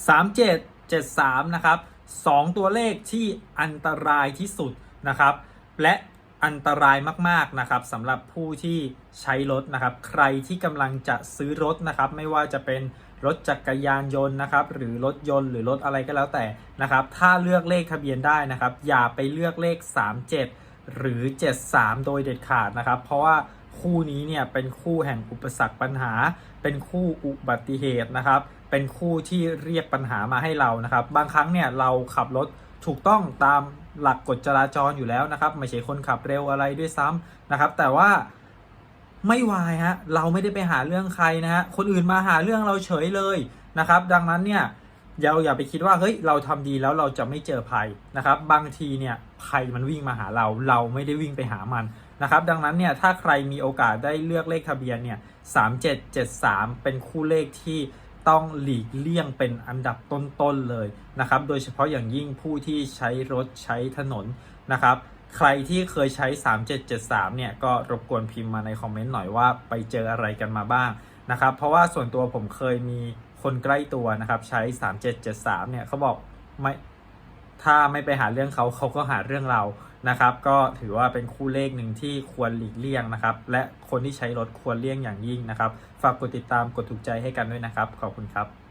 3773 นะครับ 2 ตัวเลขที่อันตรายที่สุดนะครับ และอันตรายมากๆนะครับสำหรับผู้ที่ใช้รถนะครับ ใครที่กำลังจะซื้อรถนะครับ ไม่ว่าจะเป็นรถจักรยานยนต์นะครับ หรือรถยนต์หรือรถอะไรก็แล้วแต่นะครับ ถ้าเลือกเลขทะเบียนได้นะครับ อย่าไปเลือกเลข 37 หรือ 73 โดยเด็ดขาดนะครับ เพราะว่า คู่นี้เนี่ยเป็นคู่แห่งอุปสรรคปัญหา เป็นคู่อุบัติเหตุนะครับ เป็นคู่ที่เรียกปัญหามาให้เรานะครับ บางครั้งเนี่ยเราขับรถถูกต้องตามหลักกฎจราจรอยู่แล้วนะครับไม่ใช่คนขับเร็วอะไรด้วยซ้ำนะครับ แต่ว่าไม่วายฮะเราไม่ได้ไปหาเรื่องใครนะฮะคนอื่นมาหาเรื่องเราเฉยเลยนะครับ ดังนั้นเนี่ยเราอย่าไปคิดว่าเฮ้ยเราทำดีแล้วเราจะไม่เจอภัยนะครับ บางทีเนี่ยภัยมันวิ่งมาหาเรา เราไม่ได้วิ่งไปหามัน นะครับดังนั้นเนี่ยถ้าใครมีโอกาสได้เลือกเลขทะเบียนเนี่ย3773 เป็นคู่เลขที่ต้องหลีกเลี่ยงเป็นอันดับต้นๆเลยนะครับโดยเฉพาะอย่างยิ่งผู้ที่ใช้รถใช้ถนนนะครับใครที่เคยใช้ 3773 เนี่ยก็รบกวนพิมพ์มาในคอมเมนต์หน่อยว่าไปเจออะไรกันมาบ้างนะครับเพราะว่าส่วนตัวผมเคยมีคนใกล้ตัวนะครับใช้ 3773 เนี่ยเขาบอกไม่ ถ้าไม่ไปหาเรื่องเขาเขาก็หาเรื่องเรานะครับ ก็ถือว่าเป็นคู่เลขหนึ่งที่ควรหลีกเลี่ยงนะครับ และคนที่ใช้รถควรเลี่ยงอย่างยิ่งนะครับ ฝากกดติดตามกดถูกใจให้กันด้วยนะครับ ขอบคุณครับ